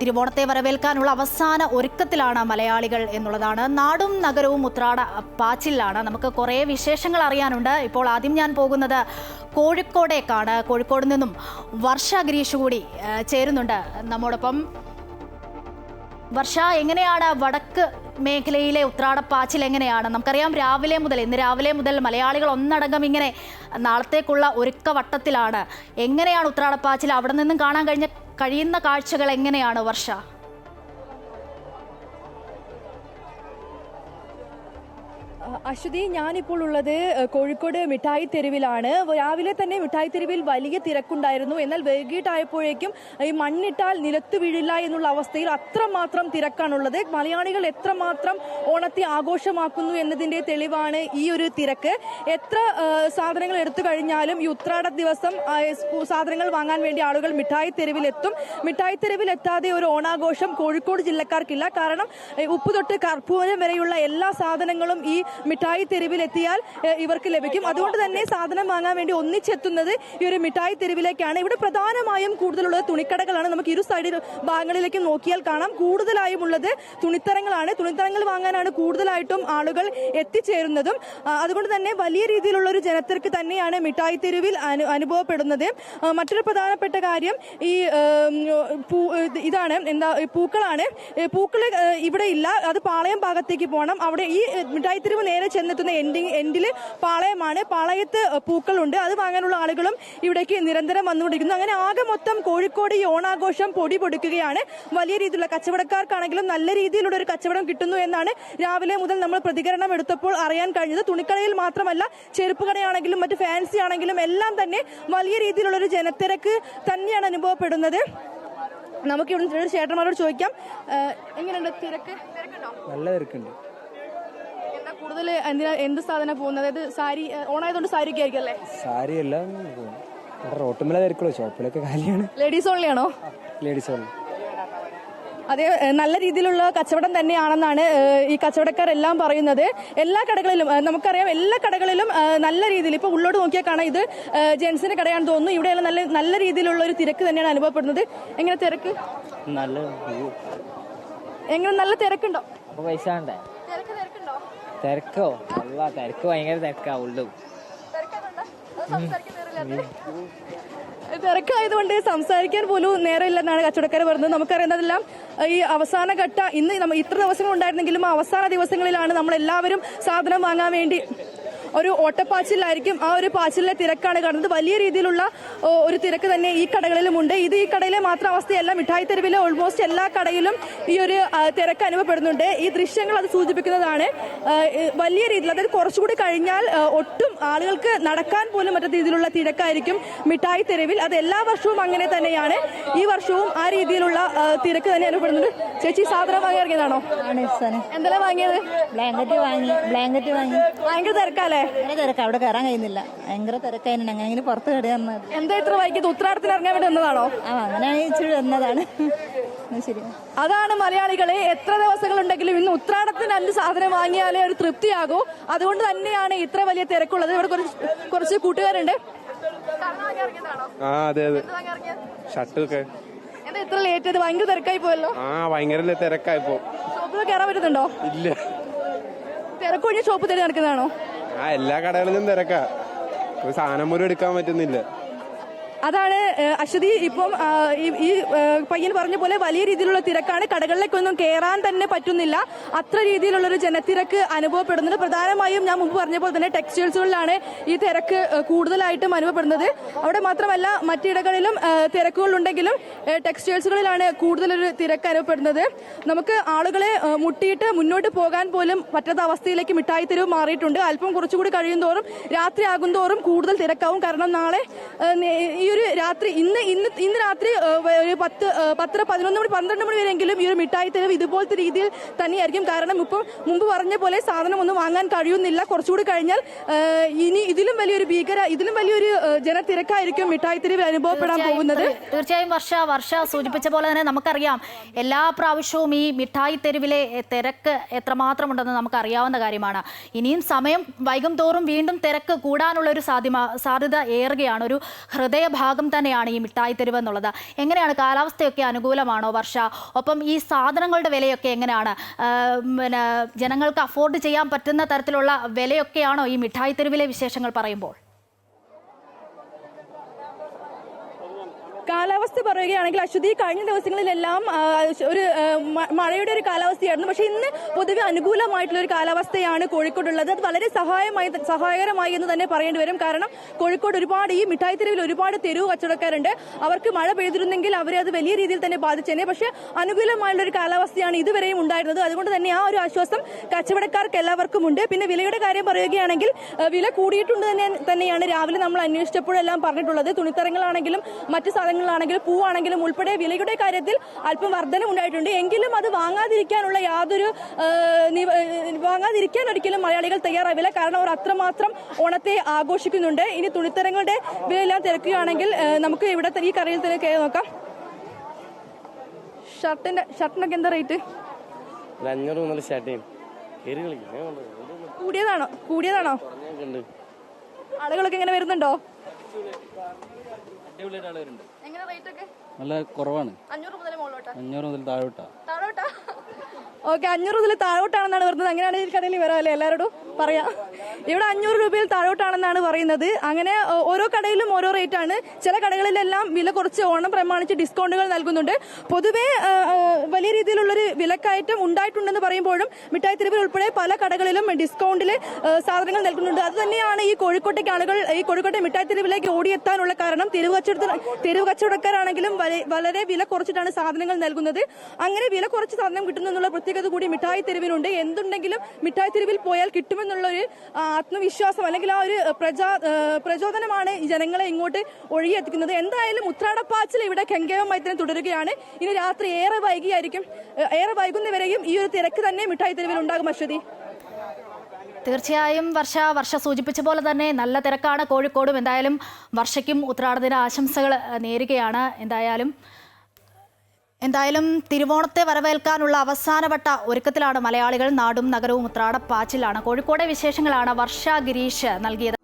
തിരുവോണത്തെ വരവേൽക്കാനുള്ള അവസാന ഒരുക്കത്തിലാണ് മലയാളികൾ എന്നുള്ളതാണ്. നാടും നഗരവും ഉത്രാട പാച്ചിലാണ്. നമുക്ക് കുറേ വിശേഷങ്ങൾ അറിയാനുണ്ട്. ഇപ്പോൾ ആദ്യം ഞാൻ പോകുന്നത് കോഴിക്കോടേക്കാണ്. കോഴിക്കോട് നിന്നും വർഷ ഗിരീഷ് കൂടി ചേരുന്നുണ്ട്. നമ്മോടൊപ്പം വർഷ എങ്ങനെയാണ് വടക്ക് മേഖലയിലെ ഉത്രാടപ്പാച്ചിൽ എങ്ങനെയാണ്? നമുക്കറിയാം രാവിലെ മുതൽ ഇന്ന് രാവിലെ മുതൽ മലയാളികൾ ഒന്നടങ്കം ഇങ്ങനെ നാളത്തേക്കുള്ള ഒരുക്കവട്ടത്തിലാണ്. എങ്ങനെയാണ് ഉത്രാടപ്പാച്ചിൽ അവിടെ നിന്നും കാണാൻ കഴിഞ്ഞ കഴിയുന്ന കാഴ്ചകൾ എങ്ങനെയാണ് വർഷ? അശ്വതി ഞാനിപ്പോൾ ഉള്ളത് കോഴിക്കോട് മിഠായി തെരുവിലാണ്. രാവിലെ തന്നെ മിഠായി തെരുവിൽ വലിയ തിരക്കുണ്ടായിരുന്നു. എന്നാൽ വൈകിട്ടായപ്പോഴേക്കും ഈ മണ്ണിട്ടാൽ നിലത്ത് വീഴില്ല എന്നുള്ള അവസ്ഥയിൽ അത്രമാത്രം തിരക്കാണുള്ളത്. മലയാളികൾ എത്രമാത്രം ഓണത്തെ ആഘോഷമാക്കുന്നു എന്നതിന്റെ തെളിവാണ് ഈ ഒരു തിരക്ക്. എത്ര സാധനങ്ങൾ എടുത്തു കഴിഞ്ഞാലും ഈ ഉത്രാട ദിവസം സാധനങ്ങൾ വാങ്ങാൻ വേണ്ടി ആളുകൾ മിഠായി തെരുവിലെത്തും. മിഠായി തെരുവിൽ എത്താതെ ഒരു ഓണാഘോഷം കോഴിക്കോട് ജില്ലക്കാർക്കില്ല. കാരണം ഉപ്പ് തൊട്ട് കർപ്പൂരം വരെയുള്ള എല്ലാ സാധനങ്ങളും ഈ മിഠായി തെരുവിലെത്തിയാൽ ഇവർക്ക് ലഭിക്കും. അതുകൊണ്ട് തന്നെ സാധനം വാങ്ങാൻ വേണ്ടി ഒന്നിച്ചെത്തുന്നത് ഈ ഒരു മിഠായി തെരുവിലേക്കാണ്. ഇവിടെ പ്രധാനമായും കൂടുതലുള്ളത് തുണിക്കടകളാണ്. നമുക്ക് ഇരു സൈഡിൽ ഭാഗങ്ങളിലേക്ക് നോക്കിയാൽ കാണാം. കൂടുതലായും ഉള്ളത് തുണിത്തരങ്ങളാണ്. തുണിത്തരങ്ങൾ വാങ്ങാനാണ് കൂടുതലായിട്ടും ആളുകൾ എത്തിച്ചേരുന്നതും. അതുകൊണ്ട് തന്നെ വലിയ രീതിയിലുള്ള ഒരു ജനത്തിർക്ക് തന്നെയാണ് മിഠായി തെരുവിൽ അനു- അനുഭവപ്പെടുന്നത്. മറ്റൊരു പ്രധാനപ്പെട്ട കാര്യം ഈ ഇതാണ്. എന്താ പൂക്കളാണ്. പൂക്കൾ ഇവിടെ ഇല്ല. അത് പാളയം ഭാഗത്തേക്ക് പോകണം. അവിടെ ഈ മിഠായി തെരുവ് നേരെ ചെന്നെത്തുന്ന എൻഡിങ് എൻഡിൽ പാളയമാണ്. പാളയത്ത് പൂക്കളുണ്ട്. അത് വാങ്ങാനുള്ള ആളുകളും ഇവിടേക്ക് നിരന്തരം വന്നുകൊണ്ടിരിക്കുന്നു. അങ്ങനെ ആകെ മൊത്തം കോഴിക്കോട് ഈ ഓണാഘോഷം പൊടി പൊടിക്കുകയാണ്. വലിയ രീതിയിലുള്ള കച്ചവടക്കാർക്കാണെങ്കിലും നല്ല രീതിയിലുള്ള ഒരു കച്ചവടം കിട്ടുന്നു എന്നാണ് രാവിലെ മുതൽ നമ്മൾ പ്രതികരണം എടുത്തപ്പോൾ അറിയാൻ കഴിഞ്ഞത്. തുണിക്കടയിൽ മാത്രമല്ല ചെരുപ്പ് കടയാണെങ്കിലും മറ്റ് ഫാൻസി ആണെങ്കിലും എല്ലാം തന്നെ വലിയ രീതിയിലുള്ള ഒരു ജനത്തിരക്ക് തന്നെയാണ് അനുഭവപ്പെടുന്നത്. നമുക്ക് ഇവിടെ ചേട്ടന്മാരോട് ചോദിക്കാം. എങ്ങനെയുണ്ട് തിരക്ക്? നല്ല തിരക്കുണ്ട്. കൂടുതൽ എന്തിനാ എന്ത് സാധന പോകുന്നത്? അതായത് സാരി ഓണായതുകൊണ്ട് സാരി ഒക്കെ ആയിരിക്കും അല്ലേ? സാരി എല്ലാം പോകും റോട്ടുമല തിരക്കുള്ളൂ ഷോപ്പിലൊക്കെ കാലിയാണ്. ലേഡീസ് ഓൺലി ആണോ? ലേഡീസ് ഓൺലി അതെ നല്ല രീതിയിലുള്ള കച്ചവടം തന്നെയാണെന്നാണ് ഈ കച്ചവടക്കാർ എല്ലാം പറയുന്നത്. എല്ലാ കടകളിലും നമുക്കറിയാം എല്ലാ കടകളിലും നല്ല രീതിയിൽ ഇപ്പൊ ഉള്ളോട്ട് നോക്കിയാൽ കാണാം ഇത് ജെൻസിന്റെ കടയാണെന്ന് തോന്നുന്നു. ഇവിടെയെല്ലാം നല്ല നല്ല രീതിയിലുള്ള ഒരു തിരക്ക് തന്നെയാണ് അനുഭവപ്പെടുന്നത്. എങ്ങനെ തിരക്ക്? നല്ല എങ്ങനെ നല്ല തിരക്കുണ്ടോ? പൈസ വേണ്ടേ? തിരക്ക്? അല്ല തിരക്ക് ഭയങ്കര തിരക്കാ ഉള്ളു. തിരക്കായതുകൊണ്ട് സംസാരിക്കാൻ പോലും നേരമില്ലെന്നാണ് കച്ചവടക്കാർ പറഞ്ഞത്. നമുക്കറിയുന്നതെല്ലാം ഈ അവസാന ഘട്ട ഇന്ന് ഇത്ര ദിവസങ്ങൾ ഉണ്ടായിരുന്നെങ്കിലും അവസാന ദിവസങ്ങളിലാണ് നമ്മൾ എല്ലാവരും സാധനം വാങ്ങാൻ വേണ്ടി ഒരു ഓട്ടപ്പാച്ചിലായിരിക്കും ആ ഒരു പാച്ചിലിലെ തിരക്കാണ് കാണുന്നത്. വലിയ രീതിയിലുള്ള ഒരു തിരക്ക് തന്നെ ഈ കടകളിലും ഉണ്ട് ഇത് ഈ കടയിലെ മാത്രം അവസ്ഥയല്ല മിഠായി തെരുവിലെ ഓൾമോസ്റ്റ് എല്ലാ കടയിലും ഈ ഒരു തിരക്ക് അനുഭവപ്പെടുന്നുണ്ട്. ഈ ദൃശ്യങ്ങൾ അത് സൂചിപ്പിക്കുന്നതാണ്. വലിയ രീതിയിൽ അതായത് കുറച്ചുകൂടി കഴിഞ്ഞാൽ ഒട്ടും ആളുകൾക്ക് നടക്കാൻ പോലും പറ്റാത്ത രീതിയിലുള്ള തിരക്കായിരിക്കും മിഠായി തെരുവിൽ. അത് എല്ലാ വർഷവും അങ്ങനെ തന്നെയാണ്. ഈ വർഷവും ആ രീതിയിലുള്ള തിരക്ക് തന്നെ അനുഭവപ്പെടുന്നുണ്ട്. ചേച്ചി സാധനം വാങ്ങി ഇറങ്ങിയതാണോ എന്തെല്ലാം വാങ്ങിയത്? ബ്ലാങ്കറ്റ് വാങ്ങി ബ്ലാങ്കറ്റ് വാങ്ങി. ഭയങ്കര തിരക്കല്ലേ? ഭയങ്കര തിരക്ക് അവിടെ കയറാൻ കഴിയുന്നില്ല. ഭയങ്കര തിരക്കായിരുന്നു അങ്ങനെ ഇങ്ങനെ പുറത്ത് വന്നത്. എന്താ ഇത്ര വൈകിയത്? ഉത്രാടത്തിന് ഇറങ്ങാൻ വേണ്ടി വന്നതാണോ? ആ അങ്ങനെ ഇച്ചിരി വന്നതാണ്. അതാണ് മലയാളികളെ എത്ര ദിവസങ്ങളുണ്ടെങ്കിലും ഇന്ന് ഉത്രാടത്തിന് അഞ്ച് സാധനം വാങ്ങിയാലേ ഒരു തൃപ്തിയാകൂ. അതുകൊണ്ട് തന്നെയാണ് ഇത്ര വലിയ തിരക്കുള്ളത്. ഇവിടെ കുറച്ച് കുറച്ച് കൂട്ടുകാരുണ്ട്. ആ അതെ അതെ. ഷർട്ടൊക്കെ ഇത്ര ലേറ്റ് ആയത്? ഭയങ്കര തിരക്കായി പോയല്ലോ. ആ ഭയങ്കര തിരക്കായിപ്പോ ഷോപ്പിൽ കയറാൻ പറ്റുന്നുണ്ടോ? ഇല്ല. തിരക്കൊഴിഞ്ഞ ഷോപ്പ് തേടി നടക്കുന്നതാണോ? ആ എല്ലാ കടകളിലും തിരക്കാ. ഒരു സാധനം പോലും എടുക്കാൻ പറ്റുന്നില്ല. അതാണ് അശ്വതി ഇപ്പം ഈ പയ്യൻ പറഞ്ഞ പോലെ വലിയ രീതിയിലുള്ള തിരക്കാണ്. കടകളിലേക്കൊന്നും കയറാൻ തന്നെ പറ്റുന്നില്ല. അത്ര രീതിയിലുള്ള ഒരു ജനത്തിരക്ക് അനുഭവപ്പെടുന്നുണ്ട്. പ്രധാനമായും ഞാൻ മുമ്പ് പറഞ്ഞ പോലെ തന്നെ ടെക്സ്റ്റൈൽസുകളിലാണ് ഈ തിരക്ക് കൂടുതലായിട്ടും അനുഭവപ്പെടുന്നത്. അവിടെ മാത്രമല്ല മറ്റിടങ്ങളിലും തിരക്കുകളുണ്ടെങ്കിലും ടെക്സ്റ്റൈൽസുകളിലാണ് കൂടുതലൊരു തിരക്ക് അനുഭവപ്പെടുന്നത്. നമുക്ക് ആളുകളെ മുട്ടിയിട്ട് മുന്നോട്ട് പോകാൻ പോലും പറ്റാത്ത അവസ്ഥയിലേക്ക് മിഠായി തെരുവ് മാറിയിട്ടുണ്ട്. അല്പം കുറച്ചുകൂടി കഴിയും തോറും രാത്രി ആകും തോറും കൂടുതൽ തിരക്കാവും. കാരണം നാളെ ഈ ഒരു രാത്രി ഇന്ന് ഇന്ന് ഇന്ന് രാത്രി ഒരു പത്ത് പത്തര പതിനൊന്ന് മണി പന്ത്രണ്ട് മണി വരെയെങ്കിലും ഈ ഒരു മിഠായി തെരുവ് ഇതുപോലത്തെ രീതിയിൽ തന്നെയായിരിക്കും. കാരണം ഇപ്പം മുമ്പ് പറഞ്ഞ പോലെ സാധനം ഒന്നും വാങ്ങാൻ കഴിയുന്നില്ല. കുറച്ചുകൂടി കഴിഞ്ഞാൽ ഇനി ഇതിലും വലിയൊരു ഭീകര ഇതിലും വലിയൊരു ജനത്തിരക്കായിരിക്കും മിഠായി തെരുവ് അനുഭവപ്പെടാൻ പോകുന്നത്. തീർച്ചയായും വർഷ വർഷ സൂചിപ്പിച്ച പോലെ തന്നെ നമുക്കറിയാം. എല്ലാ പ്രാവശ്യവും ഈ മിഠായി തെരുവിലെ തിരക്ക് എത്രമാത്രം ഉണ്ടെന്ന് നമുക്ക് അറിയാവുന്ന കാര്യമാണ്. ഇനിയും സമയം വൈകും തോറും വീണ്ടും തിരക്ക് കൂടാനുള്ള ഒരു സാധ്യത സാധ്യത ഏറുകയാണ്. ഒരു ഹൃദയഭാഗം ഭാഗം തന്നെയാണ് ഈ മിഠായി തെരുവ് എന്നുള്ളത്. എങ്ങനെയാണ് കാലാവസ്ഥയൊക്കെ അനുകൂലമാണോ വർഷ? ഒപ്പം ഈ സാധനങ്ങളുടെ വിലയൊക്കെ എങ്ങനെയാണ്? പിന്നെ ജനങ്ങൾക്ക് അഫോർഡ് ചെയ്യാൻ പറ്റുന്ന തരത്തിലുള്ള വിലയൊക്കെയാണോ ഈ മിഠായി തെരുവിലെ വിശേഷങ്ങൾ പറയുമ്പോൾ? കാലാവസ്ഥ പറയുകയാണെങ്കിൽ അശ്വതി കഴിഞ്ഞ ദിവസങ്ങളിലെല്ലാം ഒരു മഴയുടെ ഒരു കാലാവസ്ഥയായിരുന്നു. പക്ഷേ ഇന്ന് പൊതുവെ അനുകൂലമായിട്ടുള്ള ഒരു കാലാവസ്ഥയാണ് കോഴിക്കോടുള്ളത്. അത് വളരെ സഹായമായി സഹായകരമായി എന്ന് തന്നെ പറയേണ്ടി വരും. കാരണം കോഴിക്കോട് ഒരുപാട് ഈ മിഠായി തെരുവിൽ ഒരുപാട് തെരുവ് കച്ചവടക്കാരുണ്ട്. അവർക്ക് മഴ പെയ്തിരുന്നെങ്കിൽ അവരെ അത് വലിയ രീതിയിൽ തന്നെ ബാധിച്ചേനെ. പക്ഷേ അനുകൂലമായുള്ള ഒരു കാലാവസ്ഥയാണ് ഇതുവരെയും ഉണ്ടായിരുന്നത്. അതുകൊണ്ട് തന്നെ ആ ഒരു ആശ്വാസം കച്ചവടക്കാർക്ക് എല്ലാവർക്കും ഉണ്ട്. പിന്നെ വിലയുടെ കാര്യം പറയുകയാണെങ്കിൽ വില കൂടിയിട്ടുണ്ട് തന്നെ തന്നെയാണ് രാവിലെ നമ്മൾ അന്വേഷിച്ചപ്പോഴെല്ലാം പറഞ്ഞിട്ടുള്ളത്. തുണിത്തരങ്ങളാണെങ്കിലും മറ്റു സാധനങ്ങളാണെങ്കിലും പൂവാണെങ്കിലും ഉൾപ്പെടെ വിലയുടെ കാര്യത്തിൽ അല്പം വർധനം ഉണ്ടായിട്ടുണ്ട്. എങ്കിലും അത് വാങ്ങാതിരിക്കാനുള്ള യാതൊരു വാങ്ങാതിരിക്കാൻ ഒരിക്കലും മലയാളികൾ തയ്യാറാവില്ല. കാരണം അവർ അത്രമാത്രം ഓണത്തെ ആഘോഷിക്കുന്നുണ്ട്. ഇനി തുണിത്തരങ്ങളുടെ വിലയെല്ലാം തിരക്കുകയാണെങ്കിൽ നമുക്ക് ഇവിടെ ഈ കറിയിൽ തന്നെ കയറി നോക്കാം. ഷർട്ടിന്റെ ഷർട്ടിനൊക്കെ എന്താ റേറ്റ്? അഞ്ഞൂറ് മുതൽ സ്റ്റാർട്ട് ചെയ്യും. കൂടിയതാണോ? കൂടിയതാണോ? ആളുകളൊക്കെ ഇങ്ങനെ വരുന്നുണ്ടോ? എങ്ങനെ റേറ്റ് ഒക്കെ? നല്ല കുറവാണ്. അഞ്ഞൂറ് മുതൽ മുകളിലോട്ടാ? അഞ്ഞൂറ് മുതൽ താഴോട്ടാ. താഴോട്ടാ? ഓക്കെ അഞ്ഞൂറ് മുതൽ താഴോട്ടാണെന്നാണ് പറഞ്ഞത്. അങ്ങനെയാണെങ്കിൽ ഈ കടയിൽ വരാമല്ലേ എല്ലാവരോടും പറയാം. ഇവിടെ അഞ്ഞൂറ് രൂപയിൽ താഴോട്ടാണെന്നാണ് പറയുന്നത്. അങ്ങനെ ഓരോ കടയിലും ഓരോ റേറ്റ് ആണ്. ചില കടകളിലെല്ലാം വില കുറച്ച് ഓണം പ്രമാണിച്ച് ഡിസ്കൗണ്ടുകൾ നൽകുന്നുണ്ട്. പൊതുവേ വലിയ രീതിയിലുള്ളൊരു വിലക്കയറ്റം ഉണ്ടായിട്ടുണ്ടെന്ന് പറയുമ്പോഴും മിഠായി തെരുവിൽ ഉൾപ്പെടെ പല കടകളിലും ഡിസ്കൗണ്ടിൽ സാധനങ്ങൾ നൽകുന്നുണ്ട്. അത് തന്നെയാണ് ഈ കോഴിക്കോട്ടേക്ക് ആളുകൾ ഈ കോഴിക്കോട്ടെ മിഠായി തെരുവിലേക്ക് ഓടിയെത്താനുള്ള കാരണം. തെരുവ് കച്ചവട തെരുവ് കച്ചവടക്കാരാണെങ്കിലും വളരെ വില കുറച്ചിട്ടാണ് സാധനങ്ങൾ നൽകുന്നത്. അങ്ങനെ വില കുറച്ച് സാധനം കിട്ടുന്നു എന്നുള്ള പ്രത്യേകത കൂടി മിഠായി തെരുവിനുണ്ട് എന്തുണ്ടെങ്കിലും മിഠായി തെരുവിൽ പോയാൽ കിട്ടുമെന്നുള്ള ഒരു ആത്മവിശ്വാസം അല്ലെങ്കിൽ ആ ഒരു പ്രജാ പ്രചോദനമാണ് ജനങ്ങളെ ഇങ്ങോട്ട് ഒഴുകിയെത്തിക്കുന്നത്. എന്തായാലും ഉത്രാടപ്പാച്ചിൽ ഇവിടെ ഗംഗേവമായി തന്നെ തുടരുകയാണ്. ഇനി രാത്രി ഏറെ വൈകിയായിരിക്കും. ഏറെ വൈകുന്നവരെയും ഈ ഒരു തിരക്ക് തന്നെ മിഠായി തെരുവിൽ ഉണ്ടാകും അശ്വതി. തീർച്ചയായും വർഷ വർഷ സൂചിപ്പിച്ച പോലെ തന്നെ നല്ല തിരക്കാണ് കോഴിക്കോടും. എന്തായാലും വർഷയ്ക്കും ഉത്രാടദിന ആശംസകൾ നേരുകയാണ്. എന്തായാലും എന്തായാലും തിരുവോണത്തെ വരവേൽക്കാനുള്ള അവസാനവട്ട ഒരുക്കത്തിലാണ് മലയാളികൾ. നാടും നഗരവും ഉത്രാടപ്പാച്ചിലാണ്. കോഴിക്കോടെ വിശേഷങ്ങളാണ് വർഷ ഗിരീഷ് നൽകിയത്.